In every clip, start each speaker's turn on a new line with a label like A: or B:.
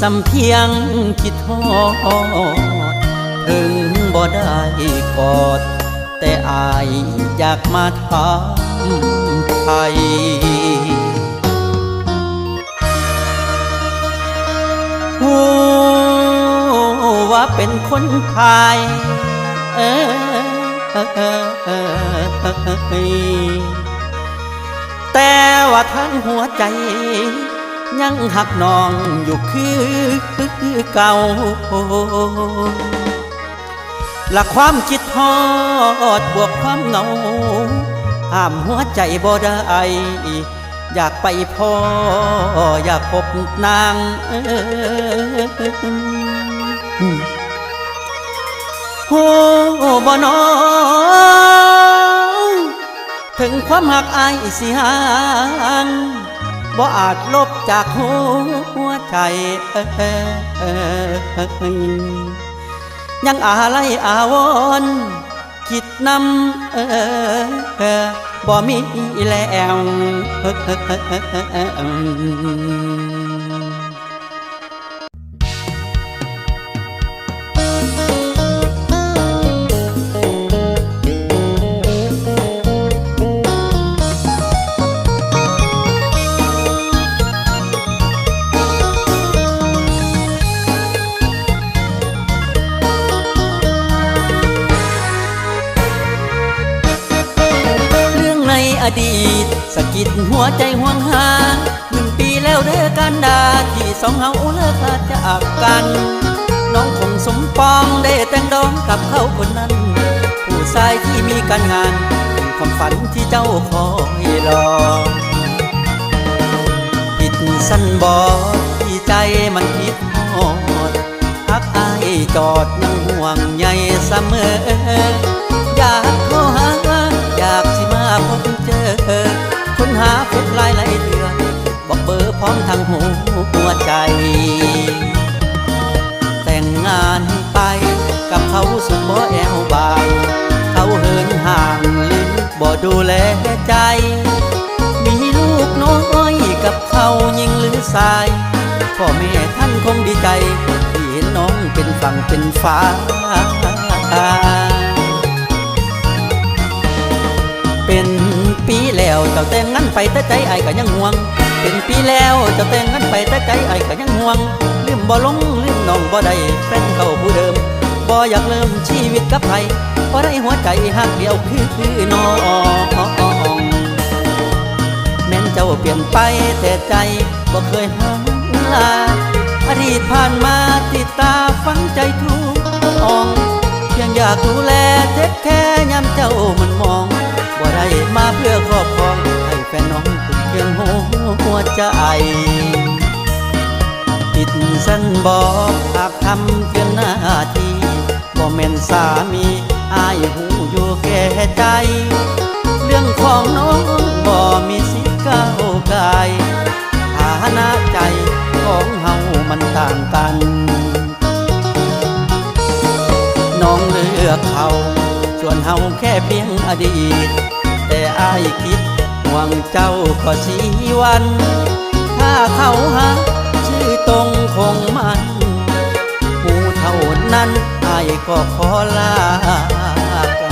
A: สำเพียงคิดทอดถึงบ่ได้กอด แต่อายอยากมาถามไทยหูว่าเป็นคนไทยเออแต่ว่าทั้งหัวใจ ยังหักน้องอยู่คือเก่าละความคิดทอดบวกความเหงาห้ามหัวใจบ่ได้อยากไปพ่อ อยากพบนางโอ้บ่นอถึงความหักอายสิห่าง บ่อาจลบจากหัวใจยังอะไรอาวรคิดนำบ่มีแล้ว ดีตสะกิดหัวใจห่วงหาหนึ่งปีแล้วเด้อกันดาที่สองเฮาเลิกขาดจากกัน น้องคงสมปองได้แต่งดองกับเขาคนนั้น ผู้ชายที่มีการงานเป็นความฝันที่เจ้าคอยรอผิดสั้นบอที่ใจมันผิดหอดพักอายจอดยังห่วงใยเสมอ อยากโทรหา หาเฟซไลน์หลเดือนบอกเบอร์พร้อมทางหูหัวใจ แต่งงานไปกับเขาสุดบ่แอวบาง เขาเหินห่างลืมบ่ดูแลใจ มีลูกน้อยกับเขายิงหรือสายพ่อแม่ท่านคงดีใจ ที่เห็นน้องเป็นฝั่งเป็นฟ้า แล้วเจ้าแต่งงานไปแต่ใจไอ้ก็ยังห่วง เป็นปีแล้วเจ้าแต่งงานไปแต่ใจไอ้ก็ยังห่วงลืมบ่ลงลืมน้องบ่ได้แฟนเขาผู้เดิมบ่อยากเริ่มชีวิตกับใครบ่ได้หัวใจหักเดียวคือคือน้องแม้นเจ้าเปลี่ยนไปแต่ใจบ่เคยหันลาอดีตผ่านมาติดตาฝังใจทุกอ่องเพียงอยากดูแลเทคแค่ยามเจ้า ใจผิดสั้นบอกหากทำเกินหน้าที่บ่แม่นสามีอายหูอยู่แก่ใจ เรื่องของน้องบ่มีสิทธิ์ก้าวไกลฐานะใจของเฮามันต่างกัน น้องเลือกเขาส่วนเฮาแค่เพียงอดีต แต่อายคิด ห่วงเจ้าก็ชีวัน ถ้าเขาหาชื่อตรงคงมันหูเท่านั้นอายก็ขอลาไกล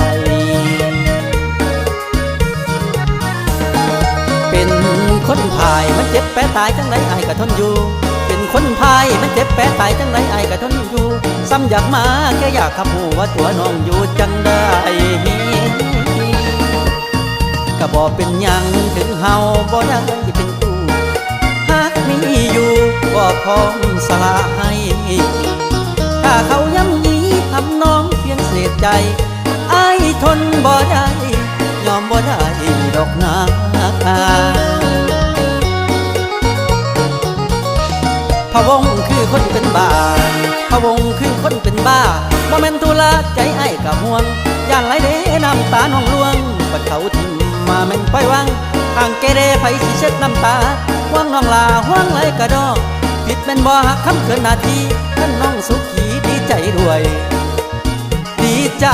A: เป็นคนพายมันเจ็บแปรตายจังไรไอ้ายก็ทนอยู่ เป็นคนพายมันเจ็บแปรตายจังไรไอ้ายก็ทนอยู่ ซ้ำอยากมาแค่อยากขับหูว่าตัวน้องอยู่จังได้ ก็บอกเป็นยังถึงเฮาบ่ได้เป็นคู่หากมีอยู่ก็พร้อมสละให้ถ้าเขาย้ำยีทำน้องเพียงเศษใจไอ้ทนบ่ได้ยอมบ่ได้ดอกนาพะวงคือคนเป็นบ้าพะวงคือคนเป็นบ้าบ่แม่นตุลาใจไอ้กับห่วงย่านไหลเด้น้ำตาน้องลวงปัดเขาทิม มาแม่นปล่อยวังทางเกเรไผสิเช็ดน้ำตาห่วงน้องลาห่วงไหลกระดอกผิดเป็นบ่หักคำเขินนาทีท่านน้องสุขีดีใจด้วย ดีใจ